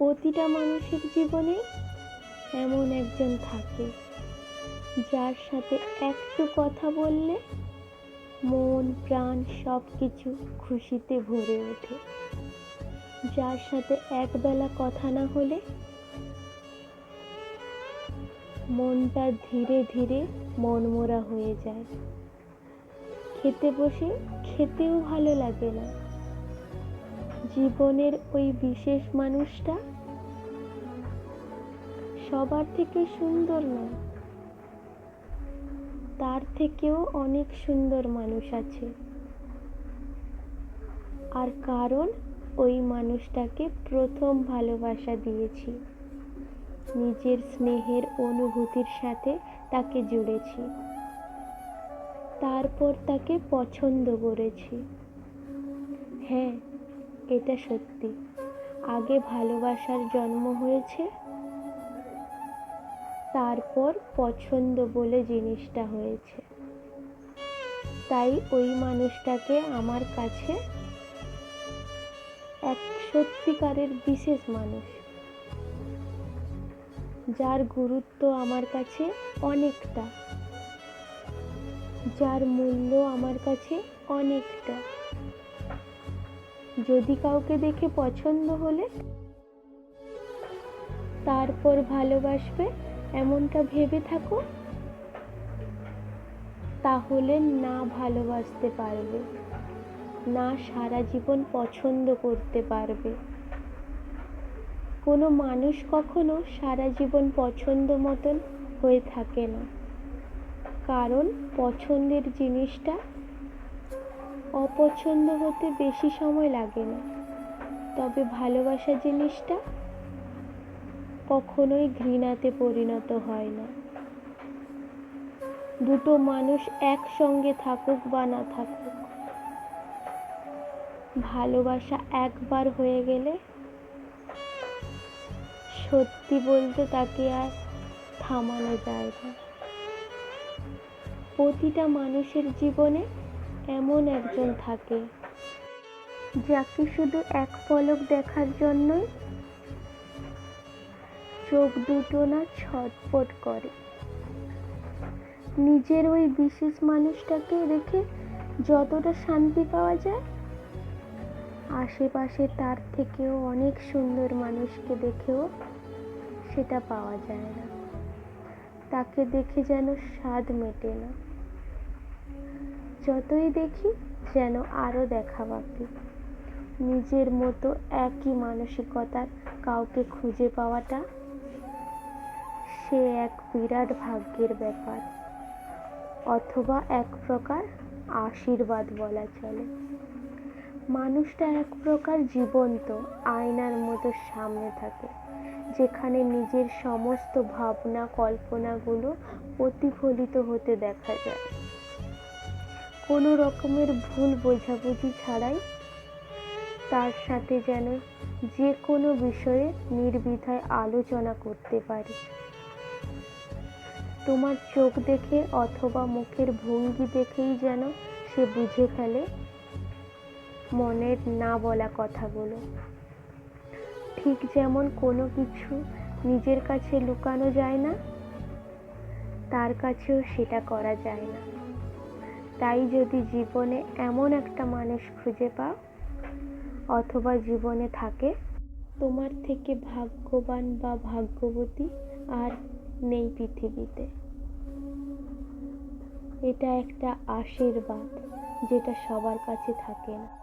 প্রতিটা মানুষের জীবনে এমন একজন থাকে যার সাথে একটু কথা বললে মন, প্রাণ সব কিছু খুশিতে ভরে ওঠে। যার সাথে একবেলা কথা না হলে মনটা ধীরে ধীরে মনমরা হয়ে যায়। খেতে বসে খেতেও ভালো লাগে না। জীবনের ওই বিশেষ মানুষটা? সবার থেকে সুন্দর নয়। তার থেকেও অনেক সুন্দর মানুষ আছে। আর কারণ, ওই মানুষটাকে প্রথম ভালোবাসা দিয়েছি। নিজের স্নেহের অনুভূতির সাথে তাকে জুড়েছি। তারপর তাকে পছন্দ করেছি। হ্যাঁ এটা সত্যি। আগে ভালোবাসার জন্ম হয়েছে, তারপর পছন্দ বলে জিনিসটা হয়েছে। তাই ওই মানুষটাকে আমার কাছে এক সত্যিকারের বিশেষ মানুষ, যার গুরুত্ব আমার কাছে অনেকটা, যার মূল্য আমার কাছে অনেকটা। যদি কাউকে দেখে পছন্দ হলে তারপর ভালোবাসবে, এমনটা ভেবে থাকো। তাহলে না ভালোবাসতে পারবে, না সারা জীবন পছন্দ করতে পারবে। কোনো মানুষ কখনো সারা জীবন পছন্দ মতন হয়ে থাকে না, কারণ পছন্দের জিনিসটা অপছন্দ হতে বেশি সময় লাগে না। তবে ভালোবাসা জিনিসটা কখনোই ঘৃণাতে পরিণত হয় না। দুটো মানুষ একসঙ্গে থাকুক বা না থাকুক, ভালোবাসা একবার হয়ে গেলে সত্যি বলতে তাকে আর থামানো যায় না। প্রতিটা মানুষের জীবনে এমন একজন থাকে। যাকে শুধু এক পলক দেখার জন্যই চোখ দুটো না ছটপট করে। নিজের ওই বিশেষ মানুষটাকে রেখে যতটা শান্তি পাওয়া যায়, আশেপাশে তার থেকেও অনেক সুন্দর মানুষকে দেখেও সেটা পাওয়া যায় না। তাকে দেখে যেন স্বাদ মেটে না। যতই দেখি যেন আরও দেখা বাকি। নিজের মতো একই মানসিকতার কাউকে খুঁজে পাওয়াটা সে এক বিরাট ভাগ্যের ব্যাপার। অথবা এক প্রকার আশীর্বাদ বলা চলে। মানুষটা এক প্রকার জীবন্ত, আয়নার মতো সামনে থাকে, যেখানে নিজের সমস্ত ভাবনা কল্পনাগুলো প্রতিফলিত হতে দেখা যায়। কোনো রকমের ভুল বোঝাবুঝি ছাড়াই তার সাথে যেন যে কোনো বিষয়ে নির্দ্বিধায় আলোচনা করতে পারি। তোমার চোখ দেখে অথবা মুখের ভঙ্গি দেখেই যেন সে বুঝে ফেলে মনের না বলা কথাগুলো। ঠিক যেমন কোনো কিছু নিজের কাছে লুকানো যায় না, তার কাছেও সেটা করা যায় না। তাই যদি জীবনে এমন একটা মানুষ খুঁজে পাও, অথবা জীবনে থাকে, তোমার থেকে ভাগ্যবান বা ভাগ্যবতী আর নেই পৃথিবীতে। এটা একটা আশীর্বাদ যেটা সবার কাছে থাকে না।